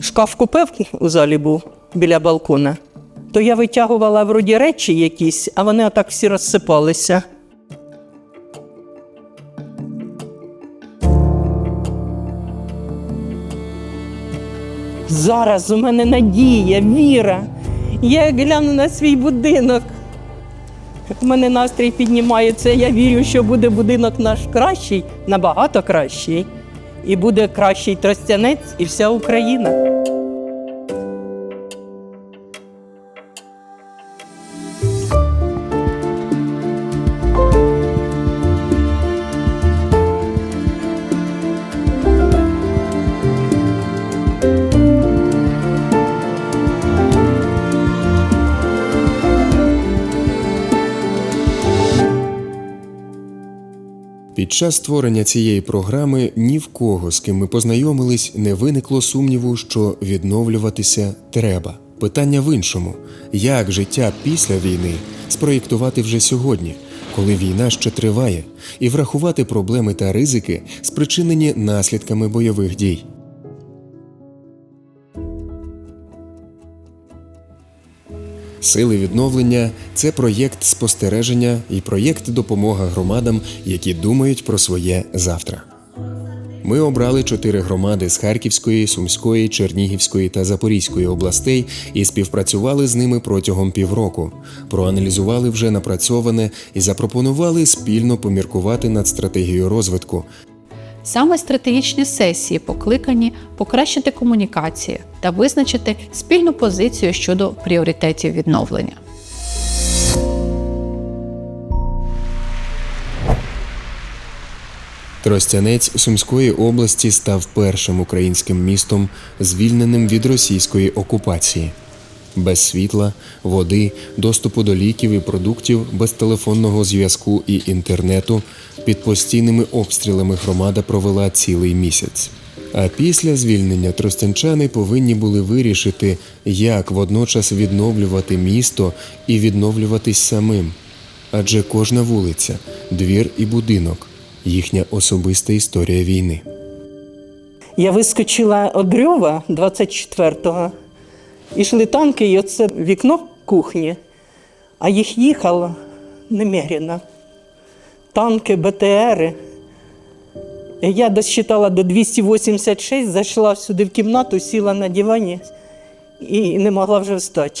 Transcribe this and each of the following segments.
Шкаф купив у залі був біля балкона, то я витягувала вроді речі якісь, а вони отак всі розсипалися. Зараз у мене надія, віра. Я гляну на свій будинок. У мене настрій піднімається. Я вірю, що буде будинок наш кращий, набагато кращий. І буде кращий тростянець і вся Україна. Час створення цієї програми ні в кого, з ким ми познайомились, не виникло сумніву, що відновлюватися треба. Питання в іншому: як життя після війни спроєктувати вже сьогодні, коли війна ще триває, і врахувати проблеми та ризики, спричинені наслідками бойових дій. Сили відновлення це проєкт спостереження і проєкт допомога громадам, які думають про своє завтра. Ми обрали чотири громади з Харківської, Сумської, Чернігівської та Запорізької областей і співпрацювали з ними протягом півроку. Проаналізували вже напрацьоване і запропонували спільно поміркувати над стратегією розвитку, Саме стратегічні сесії покликані покращити комунікації та визначити спільну позицію щодо пріоритетів відновлення. Тростянець Сумської області став першим українським містом, звільненим від російської окупації. Без світла, води, доступу до ліків і продуктів, без телефонного зв'язку і інтернету під постійними обстрілами громада провела цілий місяць. А після звільнення тростянчани повинні були вирішити, як водночас відновлювати місто і відновлюватись самим. Адже кожна вулиця, двір і будинок їхня особиста історія війни. Я вискочила Одрьова 24-го, ішли танки, і оце вікно кухні, а їх їхало немерено. Танки, БТРи. Я досчитала до 286, зайшла сюди в кімнату, сіла на дивані і не могла вже встати.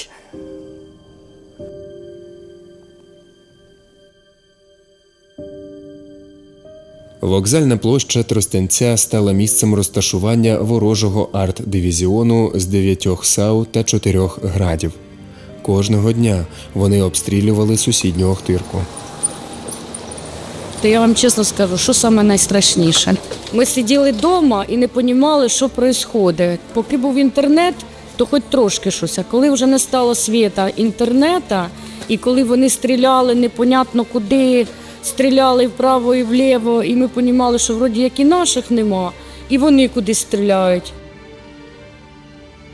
Вокзальна площа Тростянця стала місцем розташування ворожого арт-дивізіону з дев'ятьох САУ та чотирьох градів. Кожного дня вони обстрілювали сусідню Охтирку. То я вам чесно скажу, що саме найстрашніше. Ми сиділи вдома і не розуміли, що відбувається. Поки був інтернет, то хоч трошки щось. А коли вже не стало світа інтернета, і коли вони стріляли непонятно куди, стріляли вправо і вліво, і ми розуміли, що вроді як і наших нема, і вони кудись стріляють.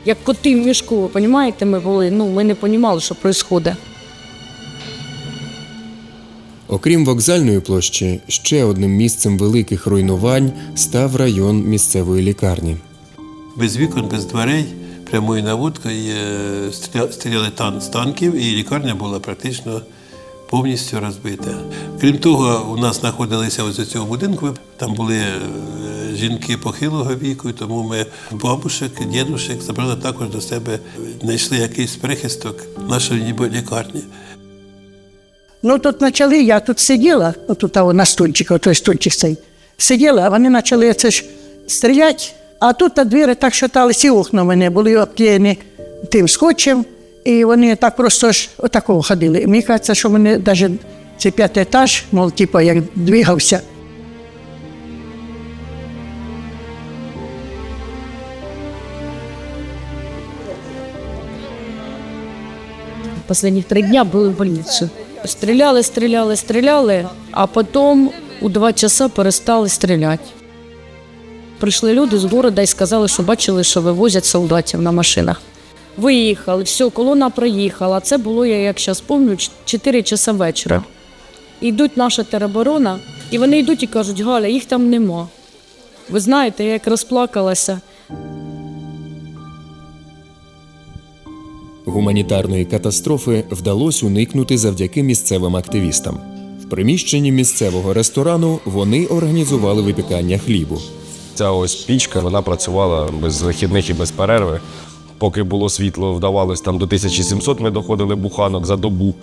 Як коти в мішку, ви розумієте, ми були. Ну, ми не розуміли, що відбувається. Окрім вокзальної площі, ще одним місцем великих руйнувань став район місцевої лікарні. без вікон, без дверей, прямою наводкою е, стріляли тан з танків, і лікарня була практично повністю розбита. Крім того, у нас знаходилися ось у цього будинку, там були е, жінки похилого віку, тому ми бабушек, дідушек забрали також до себе, знайшли якийсь прихисток нашої лікарні. Ну тут почали, я тут сиділа, отут на стульчику, той стульчик цей. Сиділа, а вони почали це ж стріляти, а тут та двері так шатали, всі окна мене були обклеєні тим скотчем, і вони так просто ж отакого ходили. І мені кажеться, що вони навіть цей п'ятий етаж, мов, типу, як двигався. Последних три дня були в больниці. Стріляли, стріляли, стріляли, а потім у два часа перестали стріляти. Прийшли люди з города і сказали, що бачили, що вивозять солдатів на машинах. Виїхали, все, колона проїхала. Це було, я як зараз пам'ятаю, 4 часа вечора. Йдуть наша тероборона, і вони йдуть і кажуть, Галя, їх там нема. Ви знаєте, я як розплакалася. Гуманітарної катастрофи вдалося уникнути завдяки місцевим активістам. В приміщенні місцевого ресторану вони організували випікання хлібу. Ця ось пічка вона працювала без вихідних і без перерви. Поки було світло, вдавалось там до 1700 ми доходили буханок за добу.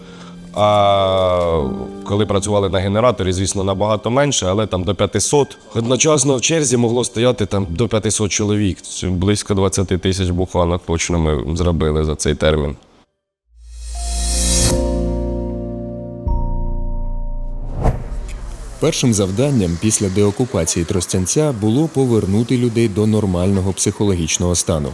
А коли працювали на генераторі, звісно, набагато менше, але там до 500. Одночасно в черзі могло стояти там до 500 чоловік. Це Близько 20 тисяч буханок точно ми зробили за цей термін. Першим завданням після деокупації Тростянця було повернути людей до нормального психологічного стану.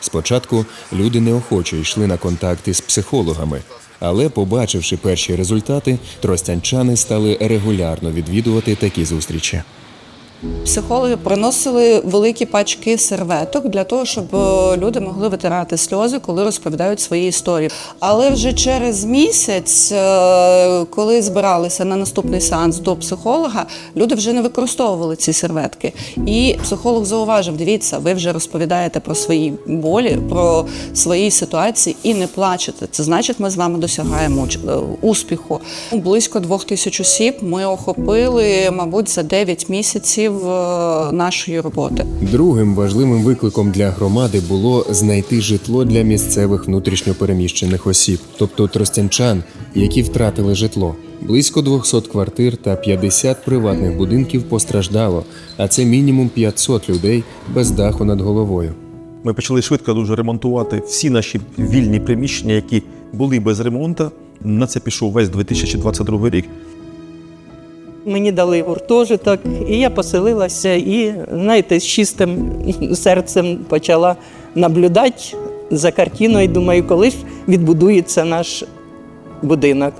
Спочатку люди неохоче йшли на контакти з психологами, але, побачивши перші результати, тростянчани стали регулярно відвідувати такі зустрічі. Психологи приносили великі пачки серветок для того, щоб е, люди могли витирати сльози, коли розповідають свої історії. Але вже через місяць, е, коли збиралися на наступний сеанс до психолога, люди вже не використовували ці серветки. І психолог зауважив: дивіться, ви вже розповідаєте про свої болі, про свої ситуації і не плачете. Це значить, ми з вами досягаємо е, успіху. Близько двох тисяч осіб ми охопили, мабуть, за 9 місяців е, нашої роботи. Другим важливим викликом для громади було знайти житло для місцевих внутрішньопереміщених осіб, тобто тростянчан, які втратили житло. Близько 200 квартир та 50 приватних будинків постраждало, а це мінімум 500 людей без даху над головою. Ми почали швидко дуже ремонтувати всі наші вільні приміщення, які були без ремонту. На це пішов весь 2022 рік. Мені дали гуртожиток, і я поселилася, і знаєте, з чистим серцем почала наблюдати за картиною. Думаю, коли ж відбудується наш будинок.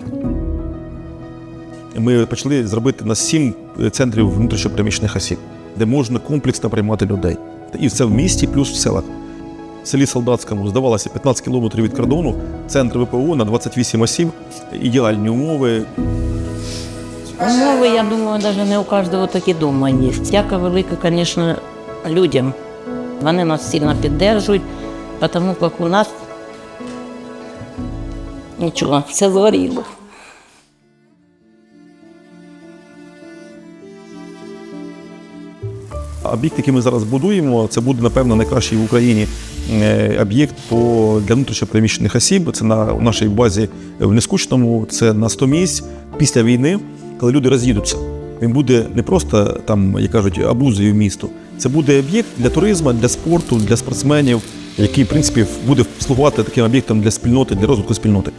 Ми почали зробити на сім центрів внутрішньопереміщених осіб, де можна комплексно приймати людей. І це в місті, плюс в селах. В селі Солдатському здавалося 15 кілометрів від кордону, центр ВПО на 28 осіб, ідеальні умови, Умови, я думаю, навіть не у кожного такі дома є. Дяка велика, звісно, людям. Вони нас сильно підтримують, тому як у нас нічого, все згоріло. Об'єкт, який ми зараз будуємо, це буде, напевно, найкращий в Україні е, об'єкт для внутрішньопереміщених осіб. Це на нашій базі в Нескучному, це на 100 місць після війни, коли люди роз'їдуться. Він буде не просто там, як кажуть, абузою місту. Це буде об'єкт для туризму, для спорту, для спортсменів, який, в принципі, буде слугувати таким об'єктом для спільноти, для розвитку спільноти.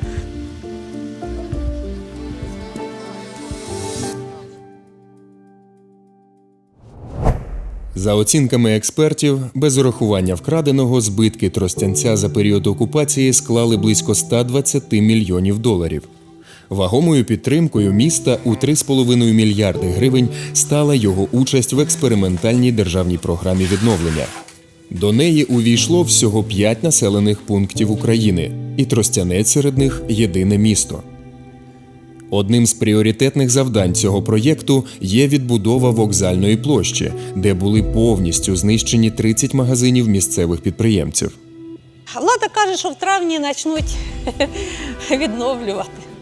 За оцінками експертів, без урахування вкраденого збитки Тростянця за період окупації склали близько 120 мільйонів доларів. Вагомою підтримкою міста у 3,5 мільярди гривень стала його участь в експериментальній державній програмі відновлення. До неї увійшло всього 5 населених пунктів України, і Тростянець серед них єдине місто. Одним з пріоритетних завдань цього проєкту є відбудова вокзальної площі, де були повністю знищені 30 магазинів місцевих підприємців. Влада каже, що в травні почнуть відновлювати.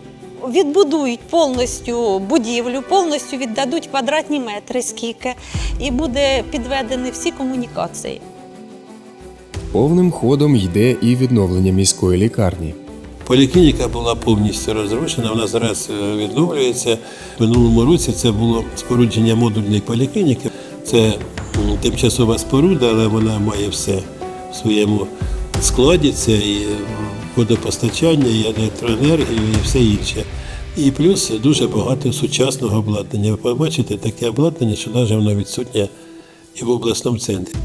Відбудують повністю будівлю, повністю віддадуть квадратні метри скільки, і буде підведені всі комунікації. Повним ходом йде і відновлення міської лікарні. Поліклініка була повністю розрушена, вона зараз е, відновлюється. В минулому році це було спорудження модульної поліклініки. Це тимчасова споруда, але вона має все в своєму складі. Це і водопостачання, і електроенергію, і все інше. І плюс дуже багато сучасного обладнання. Ви побачите таке обладнання, що навіть воно відсутнє і в обласному центрі.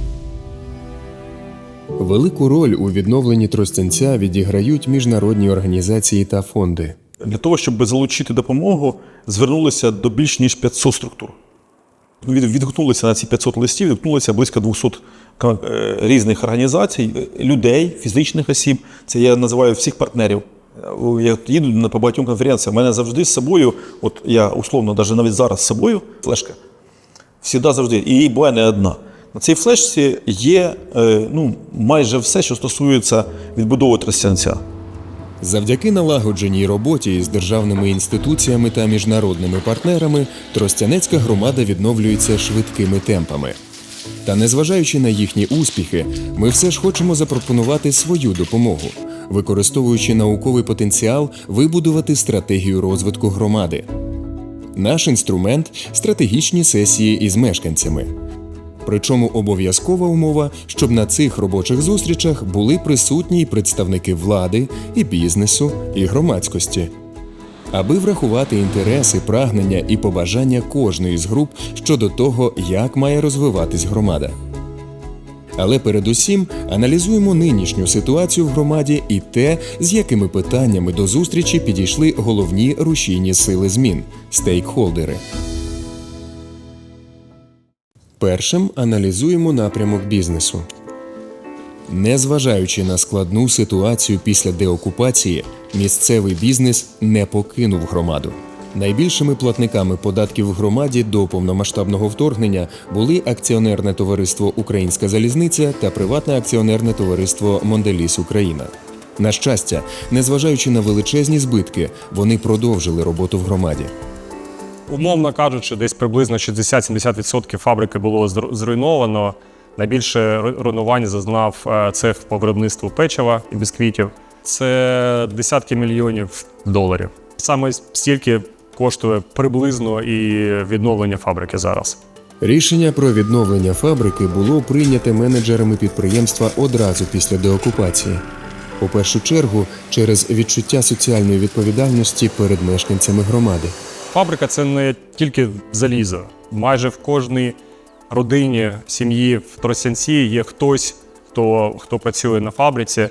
Велику роль у відновленні Тростянця відіграють міжнародні організації та фонди. Для того, щоб залучити допомогу, звернулися до більш ніж 500 структур. Ну, від- Відгукнулися на ці 500 листів, відгукнулися близько 200 е, різних організацій, людей, фізичних осіб. Це я називаю всіх партнерів. Е, Я їду на по багатьом конференціям. У мене завжди з собою, от я условно, навіть навіть зараз з собою, флешка. Всіда завжди. І її буває не одна. На цій флешці є е, ну, майже все, що стосується відбудови Тростянця. Завдяки налагодженій роботі з державними інституціями та міжнародними партнерами Тростянецька громада відновлюється швидкими темпами. Та незважаючи на їхні успіхи, ми все ж хочемо запропонувати свою допомогу, використовуючи науковий потенціал, вибудувати стратегію розвитку громади. Наш інструмент стратегічні сесії із мешканцями. Причому обов'язкова умова, щоб на цих робочих зустрічах були присутні й представники влади, і бізнесу, і громадськості, аби врахувати інтереси, прагнення і побажання кожної з груп щодо того, як має розвиватись громада. Але передусім аналізуємо нинішню ситуацію в громаді і те, з якими питаннями до зустрічі підійшли головні рушійні сили змін стейкхолдери. Першим аналізуємо напрямок бізнесу. Незважаючи на складну ситуацію після деокупації, місцевий бізнес не покинув громаду. Найбільшими платниками податків в громаді до повномасштабного вторгнення були акціонерне товариство Українська залізниця та приватне акціонерне товариство Монделіс Україна. На щастя, незважаючи на величезні збитки, вони продовжили роботу в громаді. Умовно кажучи, десь приблизно 60-70% фабрики було зруйновано. Найбільше ру- руйнувань зазнав е, цех по виробництву печива і бісквітів. Це десятки мільйонів доларів. Саме стільки коштує приблизно і відновлення фабрики зараз. Рішення про відновлення фабрики було прийняте менеджерами підприємства одразу після деокупації. У першу чергу через відчуття соціальної відповідальності перед мешканцями громади. Фабрика це не тільки залізо. Майже в кожній родині, сім'ї в Тростянці є хтось, хто, хто працює на фабриці.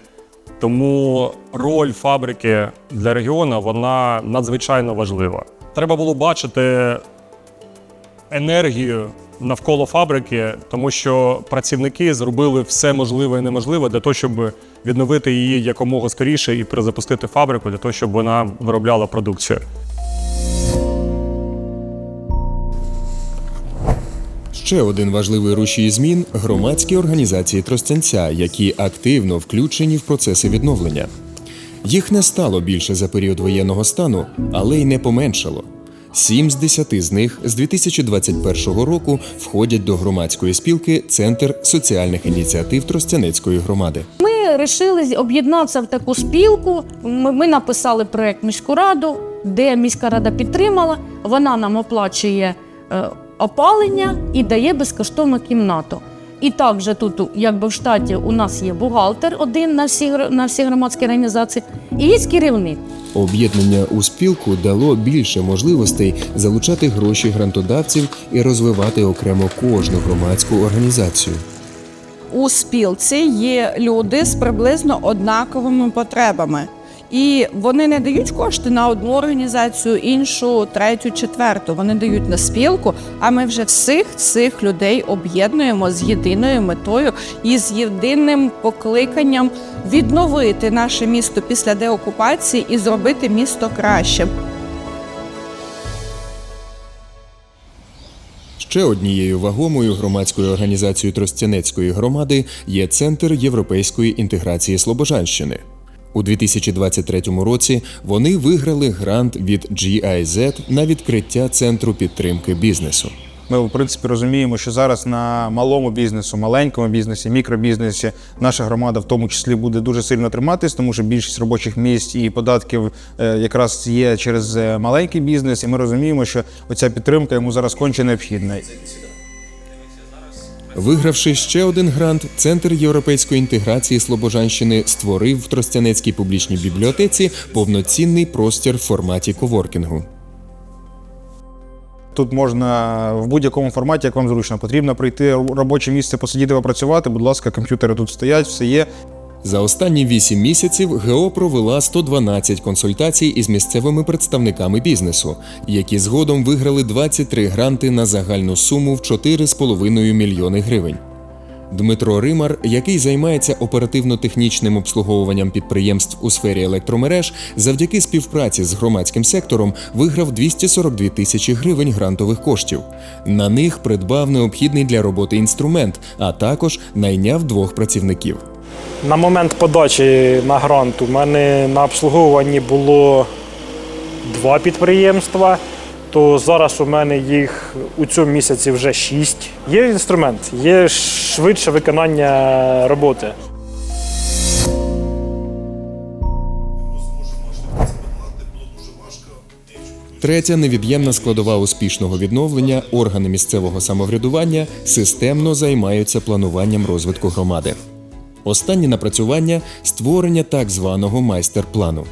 Тому роль фабрики для регіону вона надзвичайно важлива. Треба було бачити енергію навколо фабрики, тому що працівники зробили все можливе і неможливе для того, щоб відновити її якомога скоріше і перезапустити фабрику для того, щоб вона виробляла продукцію. Ще один важливий рушій змін громадські організації Тростянця, які активно включені в процеси відновлення. Їх не стало більше за період воєнного стану, але й не поменшало. Сім з десяти з них з 2021 року входять до громадської спілки Центр соціальних ініціатив Тростянецької громади. Ми вирішили об'єднатися в таку спілку. Ми, ми написали проект міську раду, де міська рада підтримала. Вона нам оплачує е, опалення і дає безкоштовну кімнату. І також тут, якби в штаті, у нас є бухгалтер один на всі, на всі громадські організації, і є керівник. Об'єднання у спілку дало більше можливостей залучати гроші грантодавців і розвивати окремо кожну громадську організацію. У спілці є люди з приблизно однаковими потребами. І вони не дають кошти на одну організацію, іншу, третю, четверту. Вони дають на спілку. А ми вже всіх цих людей об'єднуємо з єдиною метою і з єдиним покликанням відновити наше місто після деокупації і зробити місто кращим. Ще однією вагомою громадською організацією Тростянецької громади є Центр європейської інтеграції Слобожанщини. У 2023 році вони виграли грант від GIZ на відкриття центру підтримки бізнесу. Ми, в принципі, розуміємо, що зараз на малому бізнесу, маленькому бізнесі, мікробізнесі наша громада в тому числі буде дуже сильно триматись, тому що більшість робочих місць і податків е, якраз є через е, маленький бізнес, і ми розуміємо, що оця підтримка йому зараз конче необхідна. Вигравши ще один грант, Центр європейської інтеграції Слобожанщини створив в Тростянецькій публічній бібліотеці повноцінний простір в форматі коворкінгу. Тут можна в будь-якому форматі, як вам зручно. Потрібно прийти робоче місце, посидіти, попрацювати. Будь ласка, комп'ютери тут стоять, все є. За останні 8 місяців ГО провела 112 консультацій із місцевими представниками бізнесу, які згодом виграли 23 гранти на загальну суму в 4,5 мільйони гривень. Дмитро Римар, який займається оперативно-технічним обслуговуванням підприємств у сфері електромереж, завдяки співпраці з громадським сектором виграв 242 тисячі гривень грантових коштів. На них придбав необхідний для роботи інструмент, а також найняв двох працівників. На момент подачі на грант у мене на обслуговуванні було два підприємства, то зараз у мене їх у цьому місяці вже шість. Є інструмент, є швидше виконання роботи. Третя невід'ємна складова успішного відновлення органи місцевого самоврядування системно займаються плануванням розвитку громади. Останнє напрацювання створення так званого майстер-плану.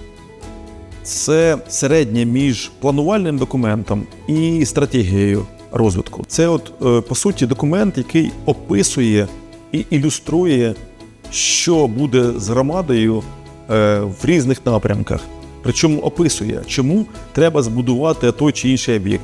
Це середнє між планувальним документом і стратегією розвитку. Це, от, е, по суті, документ, який описує і ілюструє, що буде з громадою е, в різних напрямках. Причому описує, чому треба збудувати той чи інший об'єкт.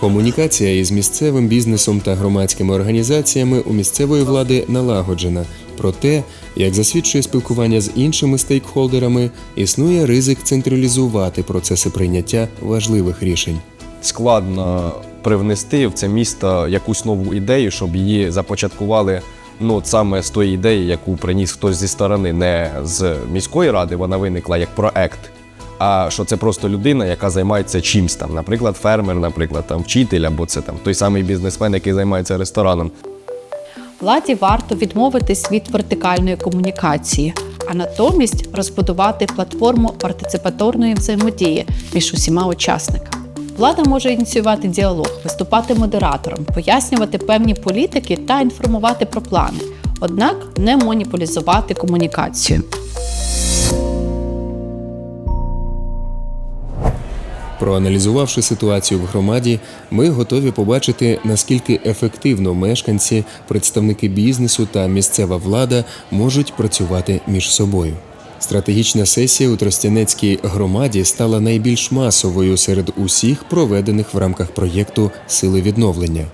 Комунікація із місцевим бізнесом та громадськими організаціями у місцевої влади налагоджена. Проте, як засвідчує спілкування з іншими стейкхолдерами, існує ризик централізувати процеси прийняття важливих рішень. Складно привнести в це місто якусь нову ідею, щоб її започаткували. Ну, саме з тої ідеї, яку приніс хтось зі сторони, не з міської ради, вона виникла як проект. А що це просто людина, яка займається чимсь там, наприклад, фермер, наприклад, там вчитель, або це там той самий бізнесмен, який займається рестораном. Владі варто відмовитись від вертикальної комунікації, а натомість розбудувати платформу партиципаторної взаємодії між усіма учасниками. Влада може ініціювати діалог, виступати модератором, пояснювати певні політики та інформувати про плани, однак не монополізувати комунікацію. Проаналізувавши ситуацію в громаді, ми готові побачити, наскільки ефективно мешканці, представники бізнесу та місцева влада можуть працювати між собою. Стратегічна сесія у Тростянецькій громаді стала найбільш масовою серед усіх проведених в рамках проєкту Сили відновлення.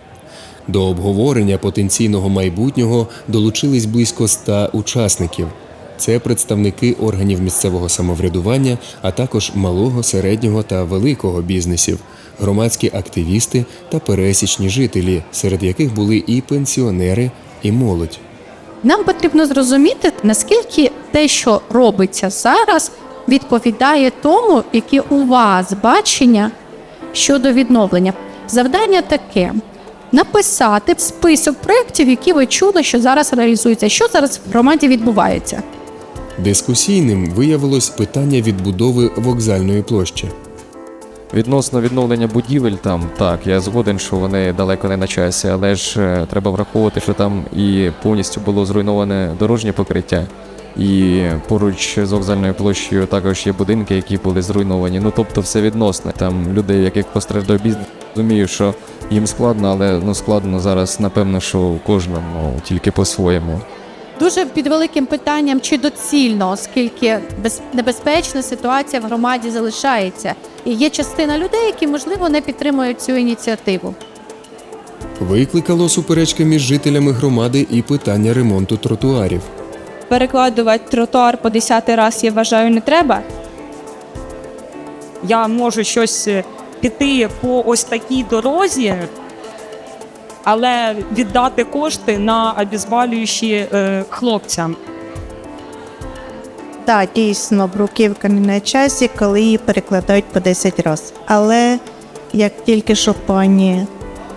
До обговорення потенційного майбутнього долучились близько ста учасників. Це представники органів місцевого самоврядування, а також малого, середнього та великого бізнесів, громадські активісти та пересічні жителі, серед яких були і пенсіонери, і молодь. Нам потрібно зрозуміти, наскільки те, що робиться зараз, відповідає тому, яке у вас бачення щодо відновлення. Завдання таке: написати список проєктів, які ви чули, що зараз реалізуються, що зараз в громаді відбувається. Дискусійним виявилось питання відбудови вокзальної площі. Відносно відновлення будівель там, так, я згоден, що вони далеко не на часі, але ж е, треба враховувати, що там і повністю було зруйноване дорожнє покриття. І поруч з вокзальною площею також є будинки, які були зруйновані. Ну тобто все відносно. Там люди, яких постраждав бізнес, розумію, що їм складно, але ну складно зараз, напевно, що кожному тільки по-своєму. Дуже під великим питанням, чи доцільно, оскільки без- небезпечна ситуація в громаді залишається, і є частина людей, які можливо не підтримують цю ініціативу. Викликало суперечки між жителями громади і питання ремонту тротуарів. Перекладувати тротуар по 10 раз, я вважаю, не треба. я можу щось е, піти по ось такій дорозі, але віддати кошти на обезболюючі е, хлопцям. Так, дійсно, бруківка не на часі, коли її перекладають по 10 разів. Але як тільки що пані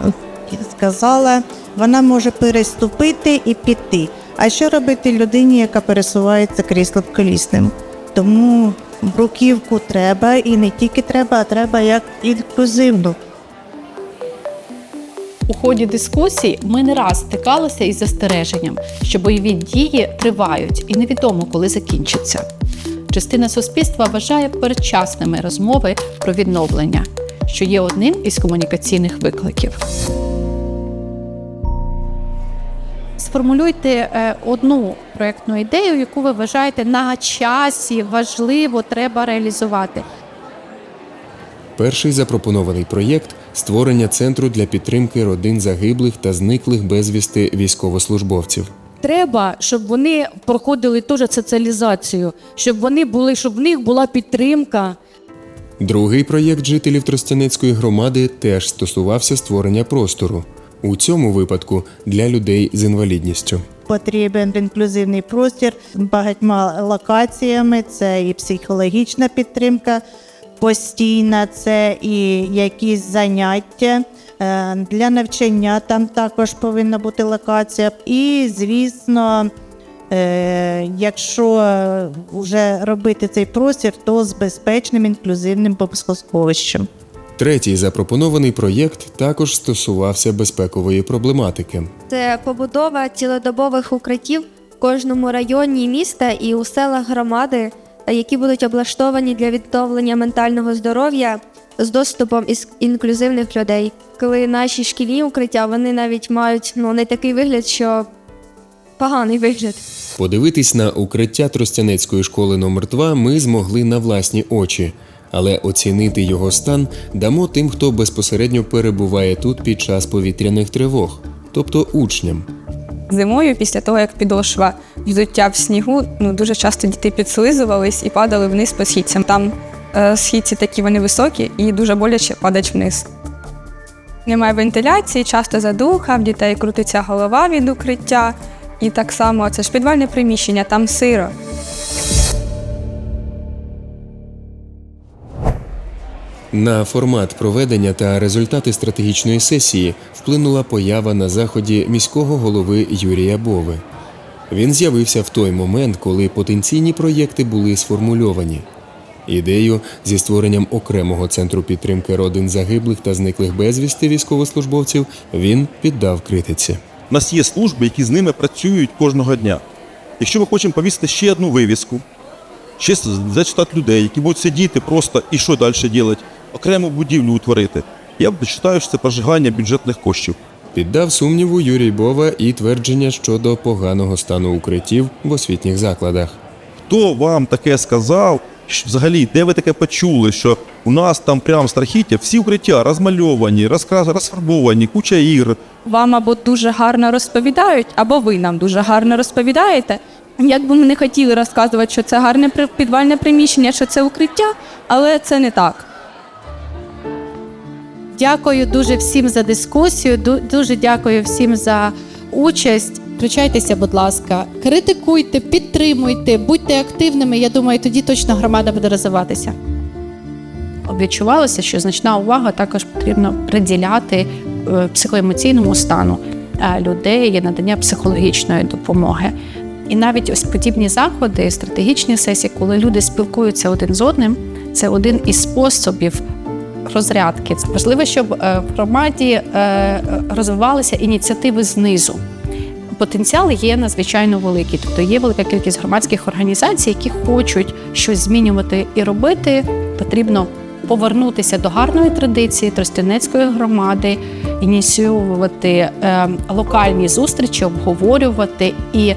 е, сказала, вона може переступити і піти. А що робити людині, яка пересувається кріслом колісним? Тому бруківку треба і не тільки треба, а треба як інклюзивну. У ході дискусій ми не раз стикалися із застереженням, що бойові дії тривають і невідомо, коли закінчаться. Частина суспільства вважає передчасними розмови про відновлення, що є одним із комунікаційних викликів. Сформулюйте е, одну проєктну ідею, яку ви вважаєте на часі, важливо, треба реалізувати. Перший запропонований проєкт створення центру для підтримки родин загиблих та зниклих безвісти військовослужбовців. Треба, щоб вони проходили теж соціалізацію, щоб вони були, щоб в них була підтримка. Другий проєкт жителів Тростянецької громади теж стосувався створення простору. У цьому випадку для людей з інвалідністю. потрібен інклюзивний простір багатьма локаціями. Це і психологічна підтримка постійна, це і якісь заняття. Е, Для навчання там також повинна бути локація. І, звісно, е, якщо вже робити цей простір, то з безпечним інклюзивним бомбосховищем. Третій запропонований проєкт також стосувався безпекової проблематики. Це побудова цілодобових укриттів в кожному районі міста і у селах громади, які будуть облаштовані для відновлення ментального здоров'я з доступом із інклюзивних людей. Коли наші шкільні укриття вони навіть мають ну не такий вигляд, що поганий вигляд. Подивитись на укриття Тростянецької школи номер 2 ми змогли на власні очі, але оцінити його стан дамо тим, хто безпосередньо перебуває тут під час повітряних тривог, тобто учням. Зимою, після того, як підошва взуття в снігу, ну дуже часто діти підслизувались і падали вниз по східцям. Там е, східці такі вони високі і дуже боляче падають вниз. Немає вентиляції, часто задуха, в дітей крутиться голова від укриття. І так само це ж підвальне приміщення, там сиро. На формат проведення та результати стратегічної сесії вплинула поява на заході міського голови Юрія Бови. Він з'явився в той момент, коли потенційні проєкти були сформульовані. Ідею зі створенням окремого центру підтримки родин загиблих та зниклих безвісти військовослужбовців він піддав критиці. У нас є служби, які з ними працюють кожного дня. Якщо ми хочемо повісити ще одну вивіску, ще зачитати людей, які будуть сидіти просто і що далі робити, окрему будівлю утворити, я вважаю, що це прожигання бюджетних коштів. Піддав сумніву Юрій Бова і твердження щодо поганого стану укриттів в освітніх закладах. Хто вам таке сказав? Взагалі, де ви таке почули, що у нас там прям страхіття, всі укриття розмальовані, розкра- розфарбовані, куча ігр. Вам або дуже гарно розповідають, або ви нам дуже гарно розповідаєте. Як би ми не хотіли розказувати, що це гарне при- підвальне приміщення, що це укриття, але це не так. Дякую дуже всім за дискусію. Дуже дякую всім за участь. Включайтеся, будь ласка, критикуйте, підтримуйте, будьте активними. Я думаю, тоді точно громада буде розвиватися. Відчувалося, що значна увага також потрібно приділяти е, психоемоційному стану е, людей і надання психологічної допомоги. І навіть ось подібні заходи, стратегічні сесії, коли люди спілкуються один з одним, це один із способів розрядки. Важливо, щоб е, в громаді е, розвивалися ініціативи знизу. Потенціал є надзвичайно великий, тобто є велика кількість громадських організацій, які хочуть щось змінювати і робити. Потрібно повернутися до гарної традиції Тростянецької громади, ініціювати е, локальні зустрічі, обговорювати і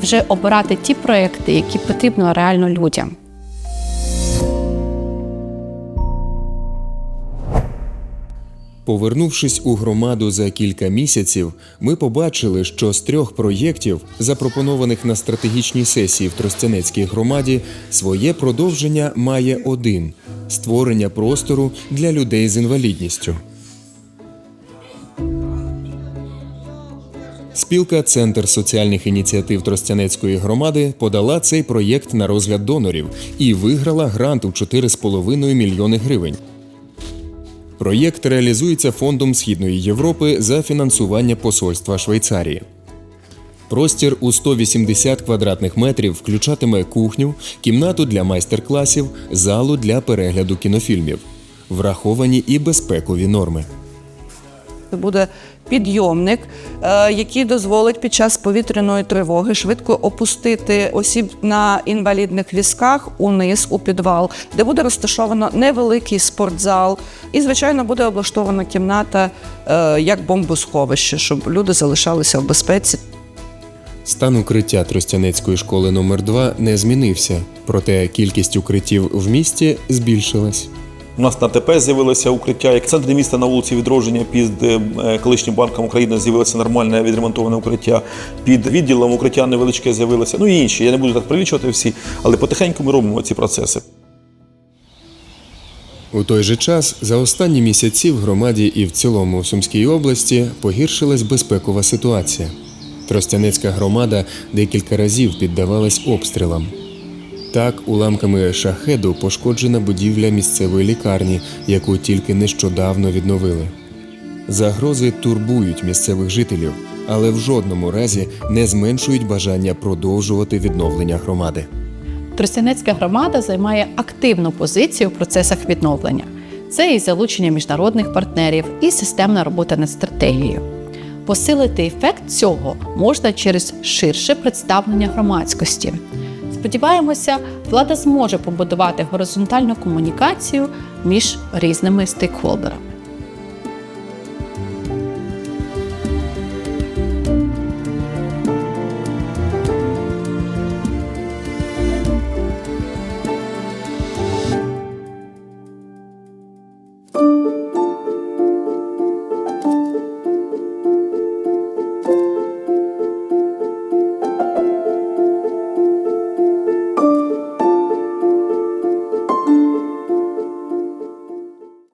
вже обирати ті проекти, які потрібно реально людям. Повернувшись у громаду за кілька місяців, ми побачили, що з трьох проєктів, запропонованих на стратегічній сесії в Тростянецькій громаді, своє продовження має один створення простору для людей з інвалідністю. Спілка Центр соціальних ініціатив Тростянецької громади подала цей проєкт на розгляд донорів і виграла грант у 4,5 мільйони гривень. Проєкт реалізується Фондом Східної Європи за фінансування посольства Швейцарії. Простір у 180 квадратних метрів включатиме кухню, кімнату для майстер-класів, залу для перегляду кінофільмів. Враховані і безпекові норми. Це буде підйомник, е, який дозволить під час повітряної тривоги швидко опустити осіб на інвалідних візках униз у підвал, де буде розташовано невеликий спортзал, і, звичайно, буде облаштована кімната е, як бомбосховище, щоб люди залишалися в безпеці. Стан укриття Тростянецької школи номер 2 не змінився, проте кількість укриттів в місті збільшилась. У нас на ТП з'явилося укриття, як в центрі міста на вулиці Відродження під е, колишнім банком України з'явилося нормальне відремонтоване укриття. Під відділом укриття невеличке з'явилося. Ну і інші. Я не буду так прилічувати всі, але потихеньку ми робимо ці процеси. У той же час за останні місяці в громаді і в цілому у Сумській області погіршилась безпекова ситуація. Тростянецька громада декілька разів піддавалась обстрілам. Так, уламками шахеду пошкоджена будівля місцевої лікарні, яку тільки нещодавно відновили. Загрози турбують місцевих жителів, але в жодному разі не зменшують бажання продовжувати відновлення громади. Тростянецька громада займає активну позицію в процесах відновлення. Це і залучення міжнародних партнерів, і системна робота над стратегією. Посилити ефект цього можна через ширше представлення громадськості. Сподіваємося, влада зможе побудувати горизонтальну комунікацію між різними стейкхолдерами.